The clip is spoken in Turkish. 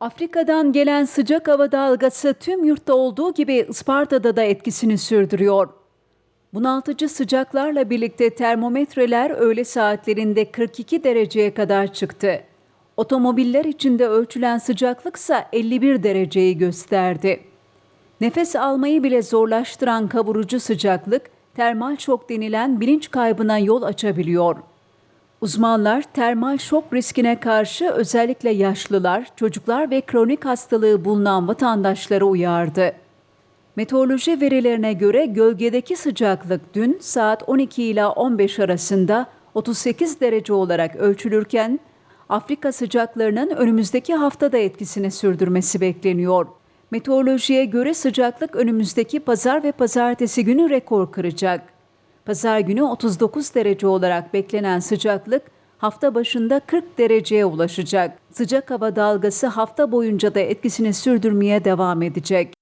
Afrika'dan gelen sıcak hava dalgası tüm yurtta olduğu gibi Isparta'da da etkisini sürdürüyor. Bunaltıcı sıcaklarla birlikte termometreler öğle saatlerinde 42 dereceye kadar çıktı. Otomobiller içinde ölçülen sıcaklıksa 51 dereceyi gösterdi. Nefes almayı bile zorlaştıran kavurucu sıcaklık, termal şok denilen bilinç kaybına yol açabiliyor. Uzmanlar termal şok riskine karşı özellikle yaşlılar, çocuklar ve kronik hastalığı bulunan vatandaşları uyardı. Meteoroloji verilerine göre gölgedeki sıcaklık dün saat 12 ila 15 arasında 38 derece olarak ölçülürken Afrika sıcaklarının önümüzdeki haftada etkisini sürdürmesi bekleniyor. Meteorolojiye göre sıcaklık önümüzdeki pazar ve pazartesi günü rekor kıracak. Pazar günü 39 derece olarak beklenen sıcaklık hafta başında 40 dereceye ulaşacak. Sıcak hava dalgası hafta boyunca da etkisini sürdürmeye devam edecek.